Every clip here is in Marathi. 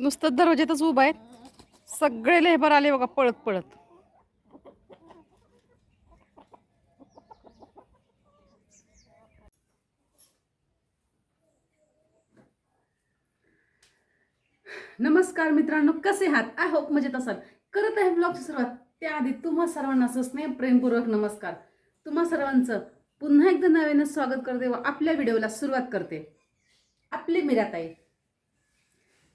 नुसतं दरवाज्यातच उभा आहेत सगळे लेबर आले बघा पळत पळत. नमस्कार मित्रांनो कसे आहात? आय होप मजेत असाल. करत आहे ब्लॉगची सुरुवात. त्याआधी तुम्हा सर्वांना असं स्नेह प्रेमपूर्वक नमस्कार. तुम्हा सर्वांचं पुन्हा एकदा नव्याने स्वागत करते व आपल्या व्हिडिओला सुरुवात करते. आपली मीराताई.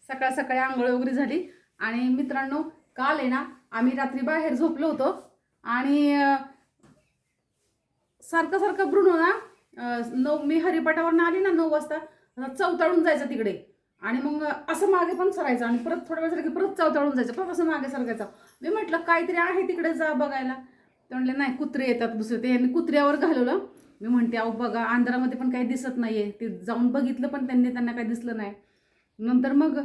सकाळ सकाळी आंघोळ वगैरे झाली. आणि मित्रांनो काल आहे ना आम्ही रात्री बाहेर झोपलो होतो. आणि सारखं सारखं ब्रुनो ना नऊ मी हरिपाठावरनं आली ना नऊ वाजता चवताळून जायचं तिकडे. आणि मग असं मागे पण सरायचं आणि परत थोड्या वेळ झालं की परत चवताळून जायचं परत असं मागे सरकायचं. मी म्हटलं काहीतरी आहे तिकडे जा बघायला. ते म्हटले नाही कुत्रे येतात दुसरे. ते यांनी कुत्र्यावर घालवलं. मी म्हणते अहो बघा अंधारामध्ये पण काही दिसत नाही आहे ते जाऊन बघितलं पण त्यांनी त्यांना काही दिसलं नाही. नंतर मग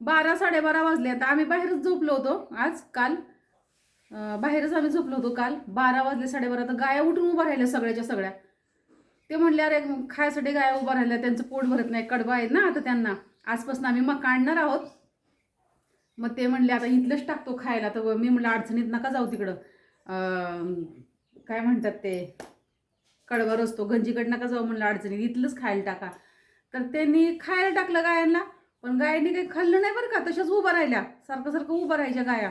बारा साडेबारा वाजले. आता आम्ही बाहेरच झोपलो होतो आज काल. बाहेरच आम्ही झोपलो होतो काल. बारा वाजले साडेबारा. तर गाया उठून उभा राहिल्या सगळ्याच्या सगळ्या. ते म्हणले अरे खायसाठी गाया उभा राहिल्या. त्यांचं पोट भरत नाही. कडबा आहेत ना आता त्यांना. आजपासून आम्ही मग आणणार आहोत. मग ते म्हणले आता इथलंच टाकतो खायला. तर मी म्हटलं अडचणीत नका जाऊ तिकडं. काय म्हणतात ते? कडवा असतो गंजीकड नका जाऊ. म्हणलं अडचणीत इथलंच खायला टाका. तर त्यांनी खायला टाकलं गायांना. पण गायांनी काही खाल्लं नाही बरं का. तशाच उभं राहिल्या. सारखं सारखं उभं राहायच्या गाया.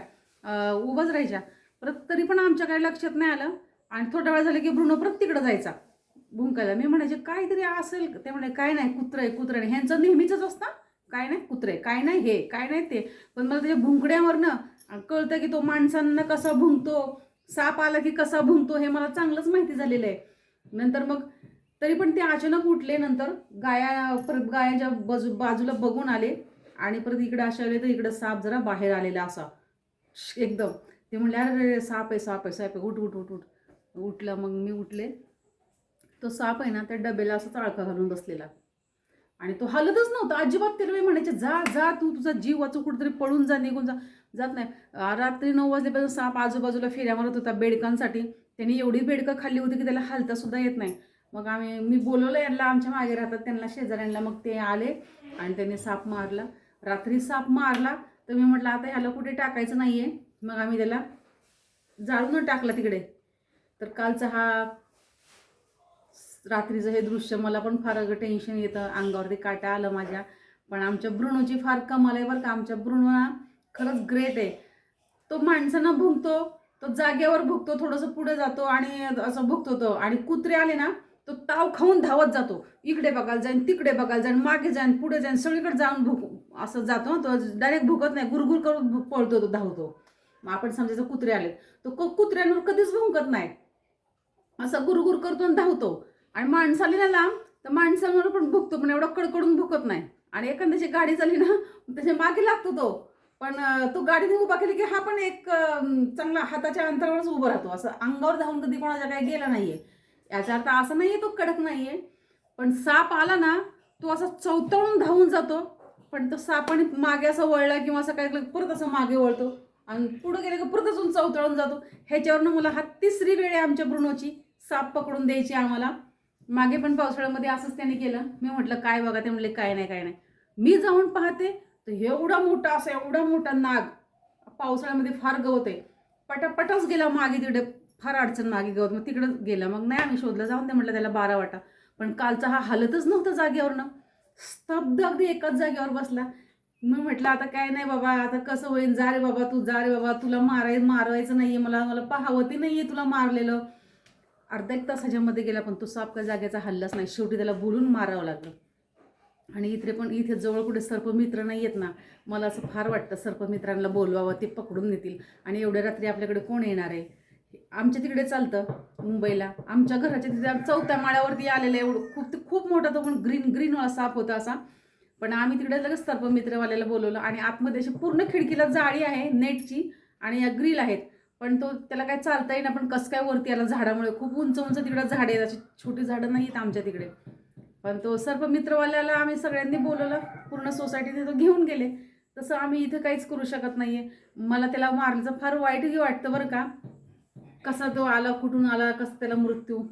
उभंच राहायच्या. परत तरी पण आमच्या काही लक्षात नाही आलं. आणि थोडा वेळ झाला की भ्रूण परत तिकडं जायचा. भुंकायला. मी म्हणायचे काहीतरी असेल. ते म्हणे काय नाही कुत्रं आहे कुत्रं आहे. ह्यांचं नेहमीच असतं. काय नाही कुत्रे काय नाही हे काय नाही ते. पण मला त्याच्या भुंकड्यावरनं कळतं की तो माणसांना कसा भुंकतो साप आला की कसा भुंकतो हे मला चांगलंच माहिती झालेलं आहे. नंतर मग तरी पण ते अचानक उठले नंतर गाया परत गायाच्या बाजू बाजूला बघून आले आणि परत इकडे अशा आले तर इकडं साप जरा बाहेर आलेला असा. श- एकदम. ते म्हणले अरे रे, साप आहे साप आहे साप आहे. उठ उठ उठ उठ. उठलं मग मी उठले. तो साप आहे ना त्या डब्याला असं चाळका घालून बसलेला. आणि तो हलतच नव्हता. अजिबात तिला मी म्हणायचे जा जा तू तुझा जीव वाचू कुठेतरी पळून जा निघून जा. जात नाही. रात्री नऊ वाजल्यापासून साप आजूबाजूला फेऱ्या मारत होता बेडकांसाठी. त्यांनी एवढी बेडकं खाल्ली होती की त्याला हालता सुद्धा येत नाही. मग आम्ही मी बोलवलं यांना आमच्या मागे राहतात त्यांना शेजाऱ्यांना. मग ते आले आणि त्यांनी साप मारला. रात्री साप मारला तर मी म्हटलं आता ह्याला कुठे टाकायचं नाही आहे मग आम्ही त्याला जाळून टाकला तिकडे. तर कालचा हा रात्रीचं हे दृश्य मला पण फार टेन्शन येतं. अंगावरती काटा आलं माझ्या. पण आमच्या ब्रुणोची फार कमाल आहे बरं का. आमच्या ब्रुणो ना खरंच ग्रेट आहे. तो माणसांना भुंकतो तो जागेवर भुकतो थोडंसं पुढे जातो आणि असं भुकतो तो. आणि कुत्रे आले ना तो ताव खाऊन धावत जातो. इकडे बघायला जाईन तिकडे बघायला जाईन मागे जाईन पुढे जाईन सगळीकडे जाऊन भुक असं जातो तो डायरेक्ट भुकत नाही गुरगुर करून पळतो तो धावतो. मग आपण समजायचं कुत्रे आले तो कुत्र्यांवर कधीच भुंकत नाही. असं गुरगुर करतो आणि धावतो. आणि माणसं आली ना लांब तर माणसांवर पण भुकतो पण एवढा कडकडून भुकत नाही. आणि एखाद्याची गाडी चालली ना त्याच्यामागे लागतो तो. पण तो गाडीने उभा केली की हा पण एक चांगला हाताच्या अंतरावरच उभा राहतो. असं अंगावर धावून कधी कोणाच्या काही गेला नाहीये. याचा अर्थ असं नाहीये तो कडक नाहीये. पण साप आला ना तो असा चौतळून धावून जातो. पण तो साप आणि मागे असं वळला किंवा असं काय केलं परत असं मागे वळतो. आणि पुढे गेलं की परत अजून चौतळून जातो. ह्याच्यावरनं मला हा तिसरी वेळ आहे आमच्या ब्रुनोची साप पकडून द्यायची आम्हाला. मागे पण पावसाळ्यामध्ये असंच त्याने केलं. मी म्हटलं काय बघा? ते म्हटले काय नाही काय नाही. मी जाऊन पाहते तर एवढा मोठा असा एवढा मोठा नाग पावसाळ्यामध्ये फार गवत आहे पटापटाच गेला मागे तिकडे. फार अडचण मागे गवत. मग तिकडं गेला. मग नाही आम्ही शोधलं. जाऊन ते म्हटलं त्याला बारा वाटा. पण कालचा हा हलतच नव्हता जागेवरनं. स्तब्ध अगदी एकाच जागेवर बसला. मग म्हटलं आता काय नाही बाबा आता कसं होईल? जा रे बाबा तू जा रे बाबा. तुला माराय मारवायचं आहे मला मला पाहावती ते आहे तुला मारलेलं. अर्धा एक तास ह्याच्यामध्ये गेला पण तो साप जागेचा हल्लाच नाही. शेवटी त्याला बोलून मारावं लागलं. आणि इथे पण इथे जवळ कुठे सर्पमित्र नाही आहेत ना मला असं फार वाटतं सर्पमित्रांना बोलवावं ते पकडून नेतील. आणि एवढ्या रात्री आपल्याकडे कोण येणार आहे? आमच्या तिकडे चालतं मुंबईला. आमच्या घराच्या तिथे चौथ्या माळ्यावरती आलेलं एवढं खूप खूप मोठा तो पण ग्रीन ग्रीन साप होता असा. पण आम्ही तिकडे लगेच सर्पमित्रवाल्याला बोलवलं आणि आतमध्ये अशी पूर्ण खिडकीला जाळी आहे नेटची आणि या ग्रिल आहेत. पण तो त्याला काय चालता येईना पण कसं काय वरती आला झाडामुळे. खूप उंच उंच तिकडे झाडे आहेत अशी छोटी झाडं नाही आहेत आमच्या तिकडे. पण तो सर्पमित्रवाल्याला आम्ही सगळ्यांनी बोलवलं. पूर्ण सोसायटीने तो घेऊन गेले. तसं आम्ही इथं काहीच करू शकत नाही आहे मला त्याला मारल्याचं फार वाईटही वाटतं बरं का. कसा तो आला कुठून आला कसा त्याला मृत्यू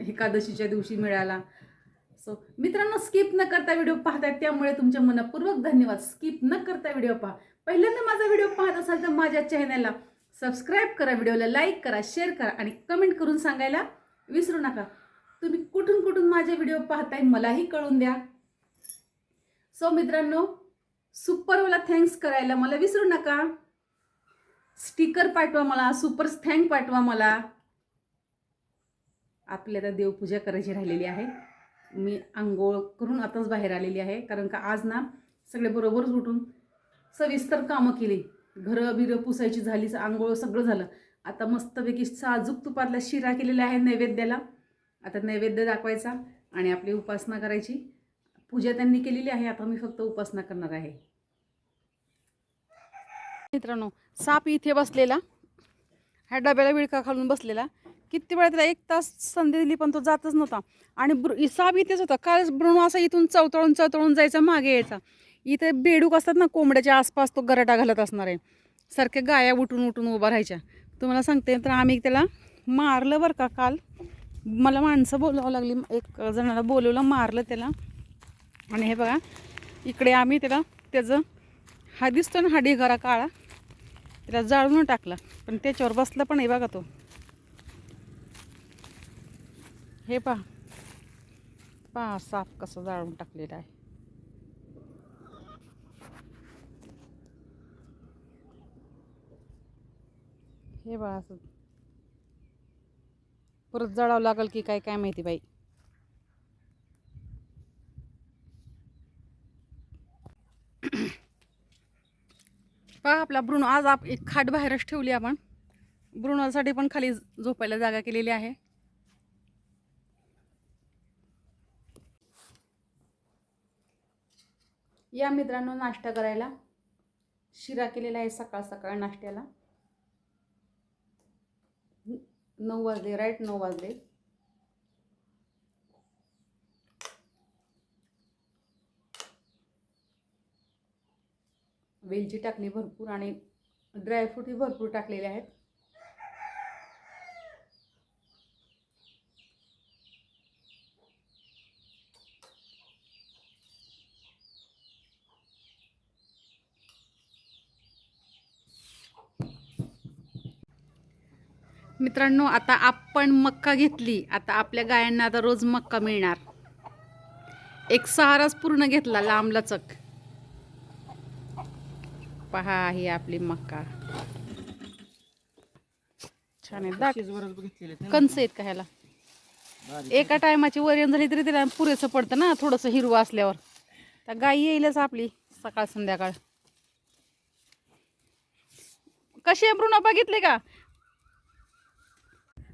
एकादशीच्या दिवशी मिळाला. सो मित्रांनो स्किप न करता व्हिडिओ पाहतात त्यामुळे तुमच्या मनपूर्वक धन्यवाद. स्किप न करता व्हिडिओ पहा. पहिल्यांदा माझा व्हिडिओ पाहत असाल तर माझ्या चॅनलला सबस्क्राईब करा व्हिडिओला लाईक करा शेअर करा आणि कमेंट करून सांगायला विसरू नका. तुम्ही कुठून कुठून माझे व्हिडिओ पाहताय मलाही कळून द्या. सो मित्रांनो सुपरवाला थँक्स करायला मला विसरू नका. स्टिकर पाठवा मला सुपर थँक पाठवा मला. आपल्याला देवपूजा करायची राहिलेली आहे. मी आंघोळ करून आताच बाहेर आलेली आहे कारण का आज ना सगळे बरोबरच उठून सविस्तर कामं केली. घरं बिरं पुसायची झाली आंघोळ सगळं झालं. आता मस्तपैकी साजूक तुपातला शिरा केलेला आहे नैवेद्याला. आता नैवेद्य दाखवायचा आणि आपली उपासना करायची. पूजा त्यांनी केलेली आहे आता मी फक्त उपासना करणार आहे. मित्रांनो साप इथे बसलेला. ह्या डब्याला विळका खालून बसलेला. किती वेळा त्याला एक तास संधी दिली पण तो जातच नव्हता. आणि ब्रु साप इथेच होता. काल ब्रुणू असा इथून चवतळून चवतळून जायचा मागे यायचा. इथे बेडूक असतात ना कोंबड्याच्या आसपास तो गराटा घालत असणार आहे. सारख्या गाया उठून उठून उभा राहायच्या. तुम्हाला सांगते तर आम्ही त्याला मारलं बरं का काल. मला माणसं बोलावं लागली. एक जणाला बोलवलं मारलं त्याला. आणि हे बघा इकडे आम्ही त्याला त्याचं हा दिसतो ना हा ढिगारा काळा. त्याला जाळून टाकला. पण त्याच्यावर बसला पण आहे बघा तो. हे पहा. पहा साप कसं जाळून टाकलेला आहे. हे बा असं. परत जळावं लागल की काय काय माहिती बाई. पहा आपला ब्रुनो आज आप एक खाट बाहेरच ठेवली आपण. ब्रुनोसाठी पण खाली झोपायला जागा केलेली आहे. या मित्रांनो नाश्ता करायला. शिरा केलेला आहे सकाळ सकाळ नाश्त्याला. नऊ वाजले राईट नऊ वाजले. वेलची टाकली भरपूर आणि ड्रायफ्रूटही भरपूर टाकलेले आहेत. मित्रांनो आता आपण मक्का घेतली. आता आपल्या गायांना आता रोज मक्का मिळणार. एक सहाराच पूर्ण घेतला लांब लचक पहा ही आपली मक्का छान आहे. आहेत. कंस आहेत का ह्याला. एका टायमाची वरण झाली तरी तिला पुरेसं पडतं ना थोडंसं हिरवं असल्यावर. तर गाई येईलच आपली सकाळ संध्याकाळ. कशी आहे बृणा बघितले का?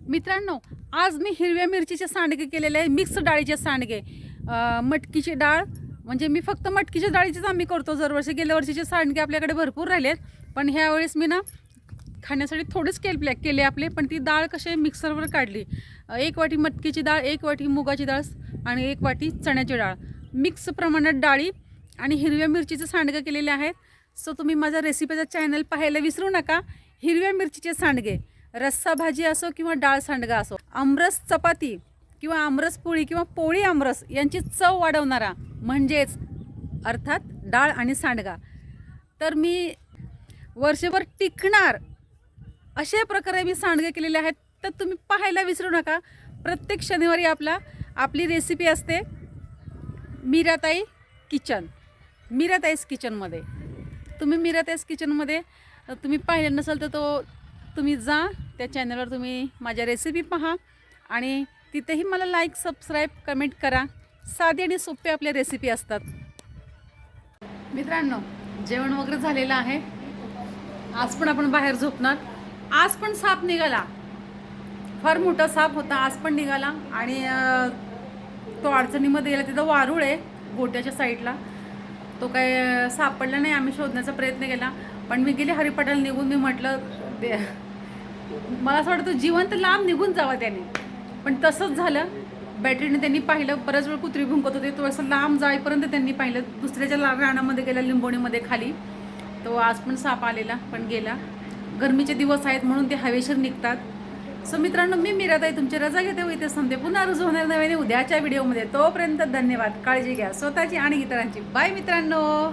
मित्रांनो आज मी हिरव्या मिरचीचे सांडगे केलेले आहे मिक्स डाळीचे सांडगे. मटकीची डाळ म्हणजे मी फक्त मटकीच्या डाळीचीच आम्ही करतो. दरवर्षी गेल्या वर्षीचे सांडगे आपल्याकडे भरपूर राहिलेत. पण ह्यावेळेस मी ना खाण्यासाठी थोडेच केल केले आपले पण ती डाळ कसे मिक्सरवर काढली. एक वाटी मटकीची डाळ एक वाटी मुगाची डाळ आणि एक वाटी चण्याची डाळ. मिक्स प्रमाणात डाळी आणि हिरव्या मिरचीचे सांडगे केलेले आहेत. सो तुम्ही माझ्या रेसिपीचा चॅनल पाहायला विसरू नका. हिरव्या मिरचीचे सांडगे रस्सा भाजी असो किंवा डाळ सांडगा असो आमरस चपाती किंवा आमरस पोळी किंवा पोळी आमरस यांची चव वाढवणारा म्हणजेच अर्थात डाळ आणि सांडगा. तर मी वर्षभर टिकणार अशा प्रकारे मी सांडगे केलेले आहेत तर तुम्ही पाहायला विसरू नका. प्रत्येक शनिवारी आपला आपली रेसिपी असते मीराताई किचन. मीराताईस किचनमध्ये. तुम्ही मीराताईस किचनमध्ये तुम्ही पाहिलं नसेल तर तो तुम्ही जा त्या चॅनलवर तुम्ही माझ्या रेसिपी पहा आणि तिथेही मला लाईक सबस्क्राईब कमेंट करा. साधी आणि सोपे आपल्या रेसिपी असतात. मित्रांनो जेवण वगैरे झालेलं आहे. आज पण आपण बाहेर झोपणार. आज पण साप निघाला. फार मोठा साप होता आज पण निघाला. आणि तो अडचणीमध्ये गेला. तिथं वारूळ आहे गोट्याच्या साईडला तो काय सापडला नाही आम्ही शोधण्याचा प्रयत्न केला. पण मी गेले हरिपाटाला निघून मी म्हटलं दे- मला असं वाटतं जिवंत लांब निघून जावा त्याने. पण तसंच झालं. बॅटरीने त्यांनी पाहिलं बऱ्याच वेळ कुत्री भुंकत होते. तो असं लांब जाईपर्यंत त्यांनी पाहिलं. दुसऱ्याच्या ला- रानामध्ये गेला लिंबोणीमध्ये खाली. तो आज पण साप आलेला पण गेला. गरमीचे दिवस आहेत म्हणून ते हवेशीर निघतात. सो मित्रांनो मी मीराताई तुमची रजा घेते व इथे संपते पुन्हा रुजू होणार नव्याने उद्याच्या व्हिडिओमध्ये. तोपर्यंत धन्यवाद. काळजी घ्या. स्वतःची आणि इतरांची. बाय मित्रांनो!